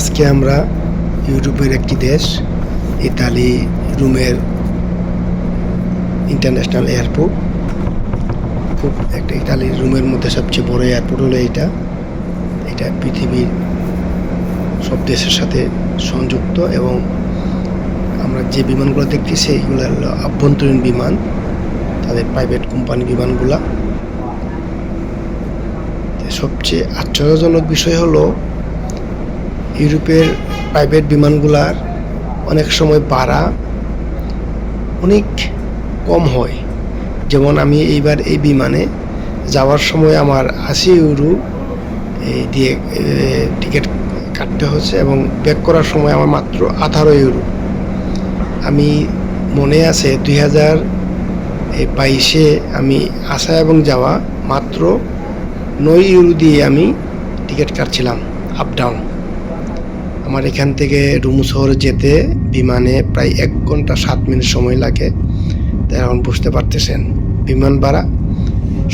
আজকে আমরা ইউরোপের একটি দেশ, ইতালি, রুমের ইন্টারন্যাশনাল এয়ারপোর্ট খুব একটা ইতালির রুমের মধ্যে সবচেয়ে বড় এয়ারপোর্ট হলো এটা। এটা পৃথিবীর সব দেশের সাথে সংযুক্ত এবং আমরা যে বিমানগুলো দেখছি সেইগুলো হলো আভ্যন্তরীণ বিমান, তাদের প্রাইভেট কোম্পানি বিমানগুলা। সবচেয়ে আশ্চর্যজনক বিষয় হলো ইউরোপের প্রাইভেট বিমানগুলার অনেক সময় ভাড়া অনেক কম হয়। যেমন আমি এইবার এই বিমানে যাওয়ার সময় আমার আশি ইউরো দিয়ে টিকিট কাটতে হচ্ছে এবং ব্যাক করার সময় আমার মাত্র আঠারো ইউরো। আমি মনে আছে দুই হাজার বাইশে আমি আসা এবং যাওয়া মাত্র নয় ইউরো দিয়ে আমি টিকিট কাটছিলাম আপ ডাউন আমার এখান থেকে রুম শহরে যেতে বিমানে প্রায় এক ঘণ্টা সাত মিনিট সময় লাগে। তাই এখন বুঝতে পারতেছেন, বিমান ভাড়া,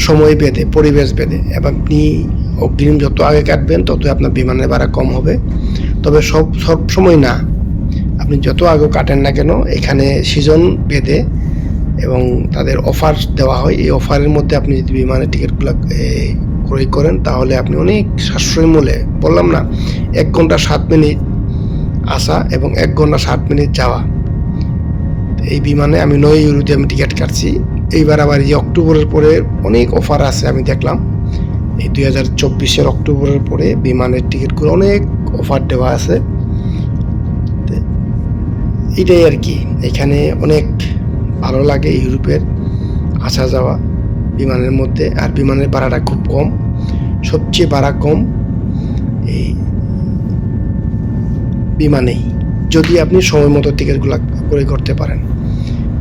সময় বেঁধে, পরিবেশ বেঁধে, এবং আপনি অগ্রিম যত আগে কাটবেন, ততই আপনার বিমানের ভাড়া কম হবে। তবে সব সব সময় না, আপনি যত আগে কাটেন না কেন, এখানে সিজন বেঁধে এবং তাদের অফার দেওয়া হয়। এই অফারের মধ্যে আপনি যদি বিমানের টিকিটগুলো ক্রয় করেন, তাহলে আপনি অনেক সাশ্রয়ী মূল্যে, বললাম না, এক ঘণ্টা সাত মিনিট আসা এবং এক ঘণ্টা সাত মিনিট যাওয়া। এই বিমানে আমি নয় ইউরো দিয়ে আমি টিকিট কাটছি। এইবার আবার এই অক্টোবরের পরে অনেক অফার আছে আমি দেখলাম। এই দুই হাজার চব্বিশের অক্টোবরের পরে বিমানের টিকিটগুলো অনেক অফার দেওয়া আছে। এটাই আর কি। এখানে অনেক ভালো লাগে ইউরোপের আসা যাওয়া বিমানের মধ্যে, আর বিমানের ভাড়াটা খুব কম, সবচেয়ে ভাড়া কম এই বিমানেই, যদি আপনি সময় মতো টিকিটগুলো করে করতে পারেন।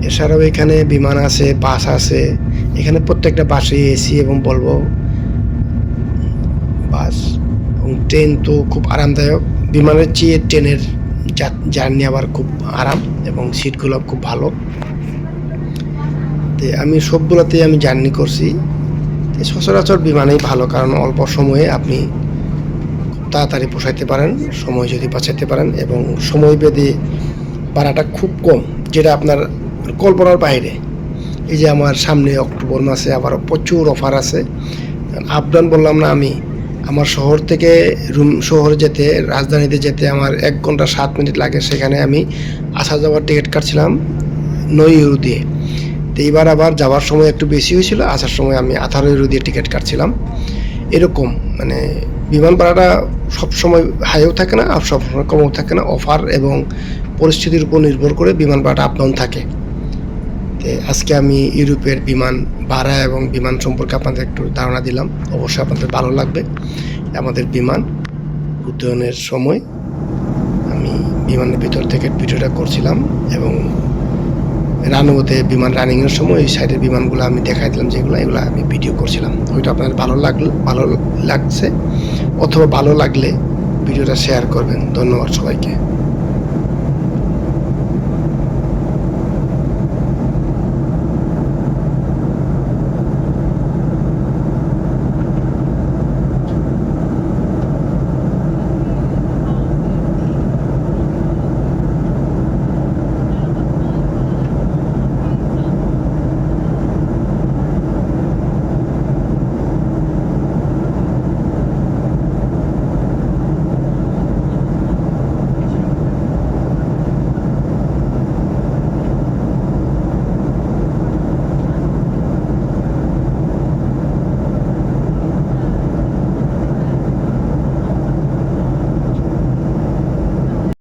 এছাড়াও এখানে বিমান আছে, বাস আছে, এখানে প্রত্যেকটা বাসে এসি এবং বলব বাস এবং ট্রেন তো খুব আরামদায়ক। বিমানের চেয়ে ট্রেনের জার্নি আবার খুব আরাম এবং সিটগুলো খুব ভালো। তো আমি সবগুলোতেই আমি জার্নি করছি। সচরাচর বিমানেই ভালো, কারণ অল্প সময়ে আপনি তাড়াতাড়ি পোষাইতে পারেন, সময় যদি বাঁচাতে পারেন এবং সময় বেঁধে ভাড়াটা খুব কম, যেটা আপনার কল্পনার বাইরে। এই যে আমার সামনে অক্টোবর মাসে আবার প্রচুর অফার আছে। আপ ডাউন বললাম না আমি, আমার শহর থেকে রুম, শহরে যেতে, রাজধানীতে যেতে আমার এক ঘণ্টা সাত মিনিট লাগে, সেখানে আমি আসা যাওয়ার টিকিট কাটছিলাম নয় ইউরো দিয়ে। তো এইবার আবার যাওয়ার সময় একটু বেশি হয়েছিল, আসার সময় আমি আঠারো ইউরো দিয়ে টিকিট কাটছিলাম। এরকম মানে বিমান ভাড়াটা সবসময় হাইও থাকে না আর সবসময় কমও থাকে না। অফার এবং পরিস্থিতির উপর নির্ভর করে বিমান ভাড়াটা আপ ডাউন থাকে। আজকে আমি ইউরোপের বিমান ভাড়া এবং বিমান সম্পর্কে আপনাদের একটু ধারণা দিলাম। অবশ্যই আপনাদের ভালো লাগবে। আমাদের বিমান উদ্যয়নের সময় আমি বিমানের ভিতর থেকে ভিডিওটা করছিলাম এবং রানওয়েতে বিমান রানিংয়ের সময় ওই সাইডের বিমানগুলো আমি দেখাই দিলাম, যেগুলো এগুলো আমি ভিডিও করছিলাম। ওইটা আপনার ভালো লাগল ভালো লাগছে অথবা ভালো লাগলে ভিডিওটা শেয়ার করবেন। ধন্যবাদ সবাইকে।